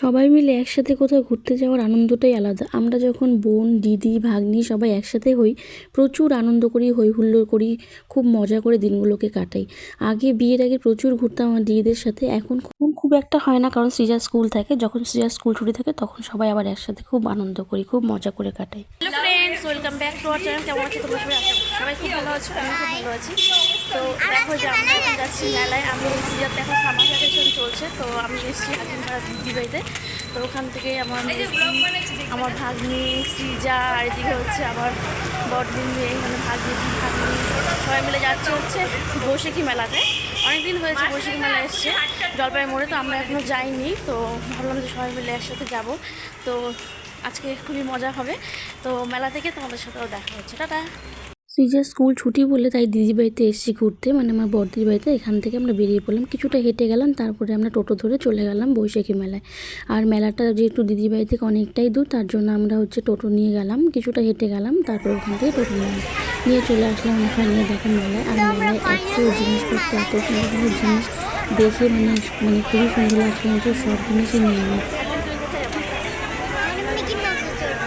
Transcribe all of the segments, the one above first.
সবাই মিলে একসাথে কোথাও ঘুরতে যাওয়ার আনন্দটাই আলাদা। আমরা যখন বোন, দিদি, ভাগ্নি সবাই একসাথে হই, প্রচুর আনন্দ করি হই হুল্লোড় করি, খুব মজা করে দিনগুলোকে কাটাই। আগে, বিয়ের আগে প্রচুর ঘুরতাম আমার দিদিদের সাথে, এখন খুব একটা হয় না, কারণ সৃজার স্কুল থাকে। যখন সৃজার স্কুল ছুটি থাকে, তখন সবাই আবার একসাথে খুব আনন্দ করি, খুব মজা করে কাটাই। Friends welcome back to our channel কেমন আছো? তোমরা সবাই সবাই খুব ভালো আছো আমি খুব ভালো আছি। তো দেখো যে আমরা এখন যাচ্ছি মেলায় আমি সিজার দেখো সামার ভ্যাকেশন চলছে তো আমি এসেছি আজিমপাড়া দিদি বাড়িতে। তো ওখান থেকে আমার আমার ভাগ্নি সিজা আর এদিকে হচ্ছে আমার বড়দিন মেয়ে মানে ভাগ্নি ভাগ্নি সবাই মিলে যাচ্ছে হচ্ছে বৈশাখী মেলাতে। অনেকদিন হয়েছে বৈশাখী মেলা এসছে জলপাইগুড়ি মোড়ে তো আমরা এখনও যাইনি তো ভাবলাম যে সবাই মিলে একসাথে যাব। তো আজকে খুবই মজা হবে। তো মেলা থেকে তোমাদের সাথেও দেখা হচ্ছে। টাটা। সৃজার স্কুল ছুটি বলে তাই দিদি বাড়িতে এসেছি ঘুরতে। মানে আমার বড়দির বাড়িতে এখান থেকে আমরা বেরিয়ে পড়লাম। কিছুটা হেঁটে গেলাম, তারপরে আমরা টোটো ধরে চলে গেলাম বৈশাখী মেলায়। আর মেলাটা যেহেতু দিদি বাড়ি থেকে অনেকটাই দূর, তার জন্য আমরা হচ্ছে টোটো নিয়ে গেলাম। কিছুটা হেঁটে গেলাম, তারপর ওখান থেকে টোটো নিলাম নিয়ে চলে আসলাম ওখানে দেখো মেলায়। আর মেলায় এত জিনিসপত্র, এত সুন্দর জিনিস দেখে মানে মানে খুবই সুন্দর লাগছিল সব জিনিসই নিয়ে নিই মিকি মাউসে চড়বো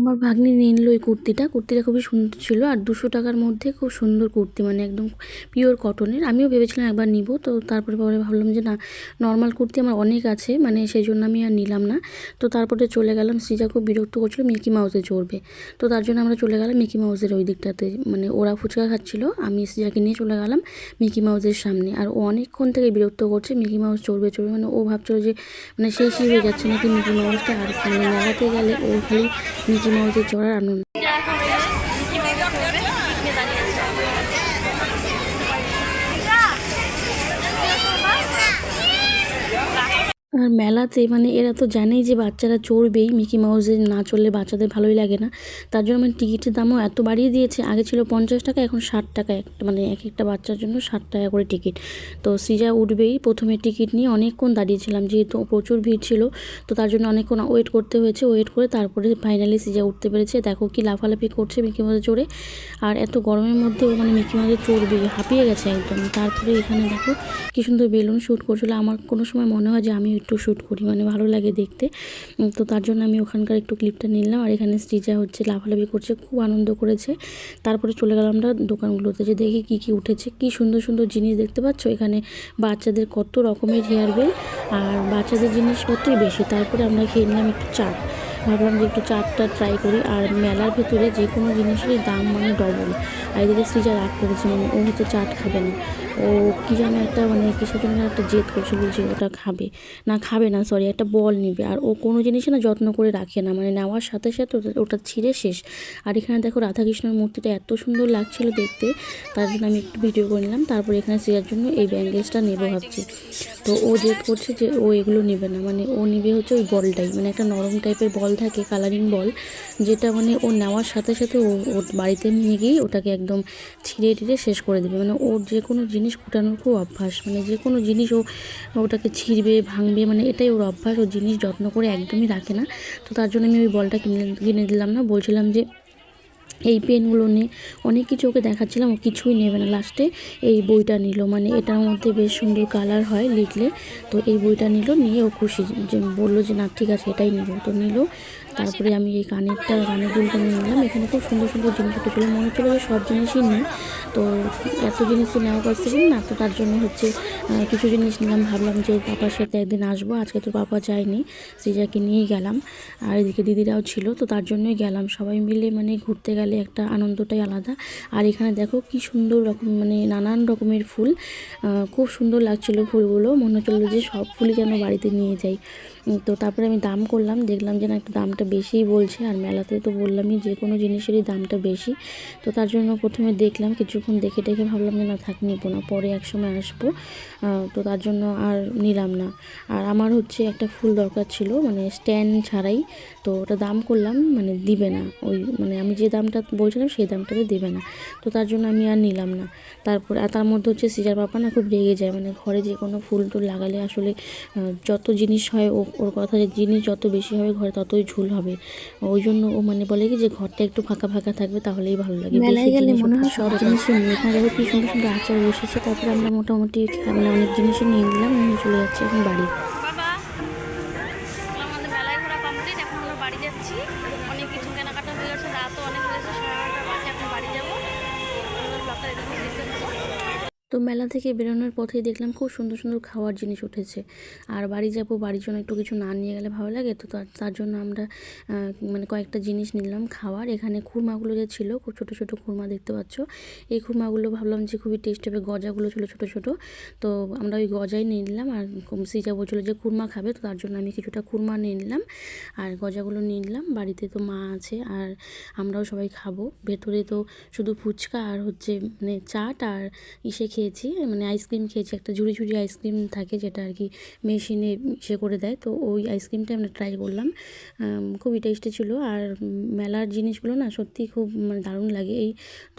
আমার ভাগ্নি নিল ওই কুর্তিটা। কুর্তিটা খুবই সুন্দর ছিল আর দুশো টাকার মধ্যে খুব সুন্দর কুর্তি মানে একদম পিওর কটনের আমিও ভেবেছিলাম একবার নিব, তো তারপরে পরে ভাবলাম যে না নর্মাল কুর্তি আমার অনেক আছে মানে সেই জন্য আমি আর নিলাম না। তো তারপরে চলে গেলাম, সৃজা খুব বিরক্ত করছিল, মিকি মাউসে চড়বে। তো তার জন্য আমরা চলে গেলাম মিকি মাউসের ওই দিকটাতে মানে ওরা ফুচকা খাচ্ছিল, আমি সৃজাকে নিয়ে চলে গেলাম মিকি মাউসের সামনে। আর ও অনেকক্ষণ থেকে বিরক্ত করছে, মিকি মাউস চড়বে চড়বে মানে ও ভাবছিল যে মানে সেই হয়ে যাচ্ছে নাকি মিকি মাউসটা আর মেলাতে গেলে ও খালি মিকি মাউসে চড়ার আনন্দ। আর মেলাতে মানে এরা তো জানেই যে বাচ্চারা চড়বেই মিকি মাউসে, না চললে বাচ্চাদের ভালোই লাগে না। তার জন্য মানে টিকিটের দামও এত বাড়িয়ে দিয়েছে। আগে ছিল পঞ্চাশ টাকা, এখন ষাট টাকা একটা মানে এক একটা বাচ্চার জন্য ষাট টাকা করে টিকিট। তো সিজা উঠবেই, প্রথমে টিকিট নিয়ে অনেকক্ষণ দাঁড়িয়েছিলাম, যেহেতু প্রচুর ভিড় ছিল, তো তার জন্য অনেকক্ষণ ওয়েট করতে হয়েছে। ওয়েট করে তারপরে ফাইনালি সিজা উঠতে পেরেছে। দেখো কি লাফালাফি করছে মিকি মাউসে চড়ে। আর এত গরমের মধ্যেও মানে মিকি মাউসে চড়বে, হাঁপিয়ে গেছে একদম। তারপরে এখানে দেখো কি সুন্দর বেলুন শ্যুট করছিল। আমার কোনো সময় মনে হয় যে আমি একটু শ্যুট করি মানে ভালো লাগে দেখতে। তো তার জন্য আমি ওখানকার একটু ক্লিপটা নিলাম। আর এখানে স্টিচা হচ্ছে লাফালাফি করছে, খুব আনন্দ করেছে। তারপরে চলে গেলাম আমরা দোকানগুলোতে যে দেখি কী কী উঠেছে। কি সুন্দর সুন্দর জিনিস দেখতে পাচ্ছ? এখানে বাচ্চাদের কত রকমের হেয়ার বেল, আর বাচ্চাদের জিনিসপত্রই বেশি? তারপরে আমরা খেয়ে নিলাম একটু চাট। ভাবলাম যে একটু চাটটা ট্রাই করি, আর মেলার ভেতরে যে কোনো জিনিসেরই দাম মানে ডবল আর এদিকে সৃজা রাগ করেছে মানে ও হচ্ছে চাট খাবে না। ও কী যেন একটা মানে কিসের জন্য একটা জেদ করছিল যে ওটা খাবে। না খাবে না সরি একটা বল নিবে। আর ও কোনো জিনিসই না যত্ন করে রাখে না মানে নেওয়ার সাথে সাথে ওটা- ছিঁড়ে শেষ। আর এখানে দেখো রাধাকৃষ্ণের মূর্তিটা এত সুন্দর লাগছিল দেখতে, তার জন্য আমি একটু ভিডিও করে নিলাম, তারপর এখানে শেয়ার জন্য এই ব্যাঙ্গেজটা নেব ভাবছি। তো ও জেদ করছে যে ও এগুলো নেবে না মানে ও নেবে হচ্ছে ওই বলটাই মানে একটা নরম টাইপের বল থাকে কালারিং বল, যেটা মানে ও নেওয়ার সাথে সাথে ও, ওর বাড়িতে নিয়ে গিয়ে ওটাকে একদম ছিঁড়ে টিড়ে শেষ করে দেবে। মানে ওর যে কোনো জিনিস কুটানোর খুব অভ্যাস। মানে যে কোনো জিনিস ও, ওটাকে ছিঁড়বে, ভাঙবে মানে এটাই ওর অভ্যাস। ও জিনিস যত্ন করে একদমই রাখে না। তো তার জন্য আমি ওই বলটা কিনে কিনে দিলাম না। বলছিলাম যে, এই পেনগুলো নিয়ে অনেক কিছু ওকে দেখাচ্ছিলাম। ও কিছুই নেবে না। লাস্টে এই বইটা নিল। মানে এটার মধ্যে বেশ সুন্দর কালার হয় লিখলে। তো এই বইটা নিল। নিয়ে ও খুশি যে, বলল যে, না, ঠিক আছে, এটাই নিব। তো নিল। তারপরে আমি এই কানেরটা কানের দুলটা নিয়ে নিলাম। এখানে খুব সুন্দর সুন্দর জিনিস ছিল মনে হচ্ছিল যে সব জিনিসই নিই। তো এত জিনিস তো নেওয়া পসিবল না, তো তার জন্য হচ্ছে কিছু জিনিস নিলাম। ভাবলাম যে পাপার সাথে একদিন আসব। আজকে তো পাপা যায়নি, সিজাকে নিয়েই গেলাম। আর এদিকে দিদিরাও ছিল, তো তার জন্যই গেলাম। সবাই মিলে মানে ঘুরতে গেলে একটা আনন্দটাই আলাদা। আর এখানে দেখো কি সুন্দর রকম মানে নানান রকমের ফুল। খুব সুন্দর লাগছিল ফুলগুলো। মনে হচ্ছিল যে সব ফুলই যেন বাড়িতে নিয়ে যাই। তো তারপরে আমি দাম করলাম, দেখলাম যে না একটু দামটা বেশিই বলছে। আর মেলাতে তো বললামই যে কোনো জিনিসেরই দামটা বেশি। তো তার জন্য প্রথমে দেখলাম, কিছুক্ষণ দেখে দেখে ভাবলাম যে না থাক, নিবো না, পরে এক সময় আসব তো তার জন্য আর নিলাম না। আর আমার হচ্ছে একটা ফুল দরকার ছিল মানে স্ট্যান্ড ছাড়াই। তো ওটা দাম করলাম মানে দিবে না। ওই মানে আমি যে দামটা বলছিলাম, সেই দামটাতে দেবে না। তো তার জন্য আমি আর নিলাম না। তারপর তার মধ্যে হচ্ছে সিজার পাপা না খুব রেগে যায়। মানে ঘরে যে কোনো ফুল টুল লাগালে আসলে যত জিনিস হয় ও ওর কথা যে জিনিস যত বেশি হবে ঘরে ততই ঝুল হবে। ওই জন্য ও মানে বলে কি যে ঘরটা একটু ফাঁকা ফাঁকা থাকবে তাহলেই ভালো লাগে। মেলায় গেলে মনে হয় সব জিনিসই নিয়ে এখানে দেখো কি সুন্দর সুন্দর আচার বসেছে। তারপরে আমরা মোটামুটি মানে অনেক জিনিসই নিয়ে নিলাম নিয়ে চলে যাচ্ছি এখন বাড়ি। বাবা আমাদের মেলায় ঘোরা কমপ্লিট এখন আমরা বাড়ি যাচ্ছি। অনেক কিছু কেনাকাটা হয়ে গেছে রাতও অনেক হয়েছে সাড়ে আটটা বাজে এখন বাড়ি যাব। ব্লগটা এরকম দেখতে। তো মেলা থেকে বেরোনোর পথেই দেখলাম খুব সুন্দর সুন্দর খাওয়ার জিনিস উঠেছে। আর বাড়ি যাব, বাড়ির জন্য একটু কিছু না নিয়ে গেলে ভালো লাগে, তো তার জন্য আমরা মানে কয়েকটা জিনিস নিলাম খাওয়ার। এখানে খুরমাগুলো যে ছিল, খুব ছোটো ছোটো খুরমা দেখতে পাচ্ছ। এই খুরমাগুলো ভাবলাম যে খুবই টেস্ট হবে, গজাগুলো ছিল ছোটো ছোটো। তো আমরা ওই গজাই নিয়ে নিলাম, আর সিজা বলছিলো যে খুরমা খাবে, তো তার জন্য আমি কিছুটা খুরমা নিয়ে নিলাম, আর গজাগুলো নিয়ে নিলাম। বাড়িতে তো মা আছে, আর আমরাও সবাই খাব। ভেতরে তো শুধু ফুচকা আর হচ্ছে মানে চাট আর ইসে খেয়েছি মানে আইসক্রিম খেয়েছি। একটা ঝুড়ি ঝুড়ি আইসক্রিম থাকে যেটা আর কি মেশিনে সে করে দেয়। তো ওই আইসক্রিমটা আমরা ট্রাই করলাম। খুবই টেস্টি ছিল। আর মেলার জিনিসগুলো না সত্যি খুব মানে দারুণ লাগে। এই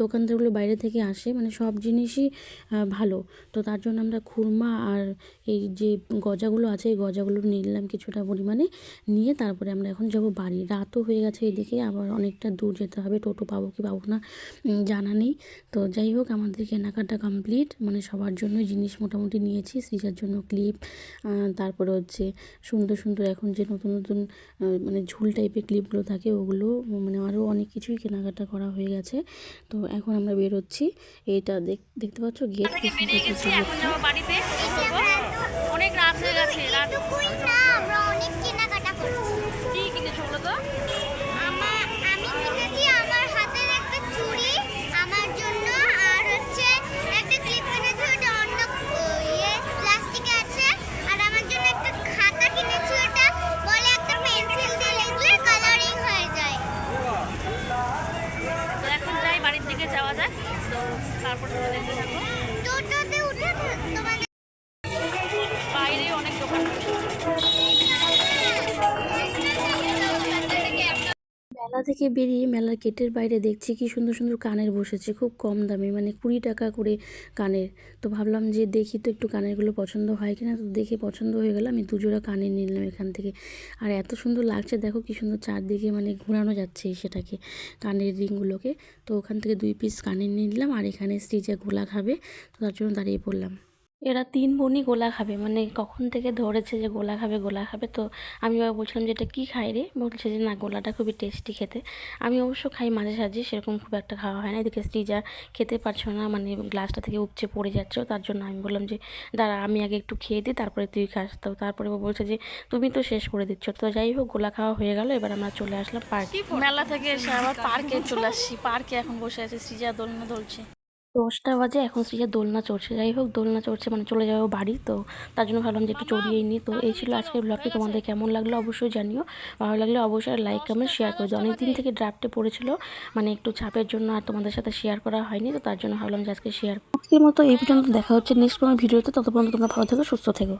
দোকানদারগুলো বাইরে থেকে আসে মানে সব জিনিসই ভালো। তো তার জন্য আমরা খুরমা আর এই যে গজাগুলো আছে, এই গজাগুলো নিলাম কিছুটা পরিমাণে। নিয়ে তারপরে আমরা এখন যাব বাড়ি। রাতও হয়ে গেছে এদিকে, আবার অনেকটা দূর যেতে হবে। টোটো পাবো কি পাবো না জানা নেই। তো যাই হোক, আমাদের কেনাকাটা কমপ্লিট মানে সবার জন্য জিনিস মোটামুটি নিয়েছি সৃজার জন্য ক্লিপ তারপরে হচ্ছে সুন্দর সুন্দর এখন যে নতুন নতুন মানে ঝুল টাইপের ক্লিপগুলো থাকে ওগুলো মানে আরও অনেক কিছুই কেনাকাটা করা হয়ে গেছে। তো এখন আমরা বেরোচ্ছি দেখ- দেখতে পাচ্ছ? গেট কি সুন্দর বেরিয়ে গেছি? করেছে এখন যাব বাড়িতে অনেক রাত হয়ে গেছে রাত তো তারপর থেকে বেরিয়ে মেলার গেটের বাইরে দেখছি কি সুন্দর সুন্দর কানের বসেছে, খুব কম দামে মানে কুড়ি টাকা করে কানের। তো ভাবলাম যে দেখি তো একটু কানেরগুলো পছন্দ হয় কিনা, তো দেখে পছন্দ হয়ে গেল, আমি দুজোড়া কানের নিলাম এখান থেকে। আর এত সুন্দর লাগছে, দেখো কি সুন্দর চারদিকে মানে ঘোরানো যাচ্ছে সেটাকে, কানের রিংগুলোকে। তো ওখান থেকে দুই পিস কানের নিলাম, আর এখানে স্ত্রীজা গোলা খাবে, তো তার জন্য দাঁড়িয়ে পড়লাম। এরা তিন বোনই গোলা খাবে। মানে কখন থেকে ধরেছে যে গোলা খাবে গোলা খাবে, তো আমি এবার বলছিলাম যে, এটা কী খাই রে? বলছে যে, না, গোলাটা খুবই টেস্টি খেতে। আমি অবশ্য খাই মাঝে সাঝে, সেরকম খুব একটা খাওয়া হয় না। এদিকে স্ত্রীজা খেতে পারছ না মানে গ্লাসটা থেকে উপচে পড়ে যাচ্ছ। তার জন্য আমি বললাম যে, দাঁড়া, আমি আগে একটু খেয়ে দিই, তারপরে তুই খাস। তো তারপরে ও বলছে যে, তুমি তো শেষ করে দিচ্ছ। তো যাই হোক, গোলা খাওয়া হয়ে গেল। এবার আমরা চলে আসলাম পার্কে। মেলা থেকে এসে আবার পার্কে চলে আসছি। পার্কে এখন বসে আছে সৃজা দোলনা দোলছে। দশটা বাজে, এখন শ্রীজা দোলনা চড়ছে। যাই হোক, দোলনা চড়ছে মানে চলে যাব বাড়ি, তো তার জন্য ভাবলাম যে একটু চড়িয়েই নিই। তো এই ছিল আজকের ব্লগটি তোমাদের কেমন লাগল অবশ্যই জানিও। ভালো লাগলে অবশ্যই লাইক কমেন্ট শেয়ার করে দিও। অনেকদিন থেকে ড্রাফটে পড়েছিল মানে একটু ছাপের জন্য আর তোমাদের সাথে শেয়ার করা হয়নি, তো তার জন্য ভাবলাম যে আজকে শেয়ার আজকের মতো এই পর্যন্ত, দেখা হচ্ছে নেক্সট কোনো ভিডিওতে তত পর্যন্ত তোমরা ভালো থেকো, সুস্থ থেকো।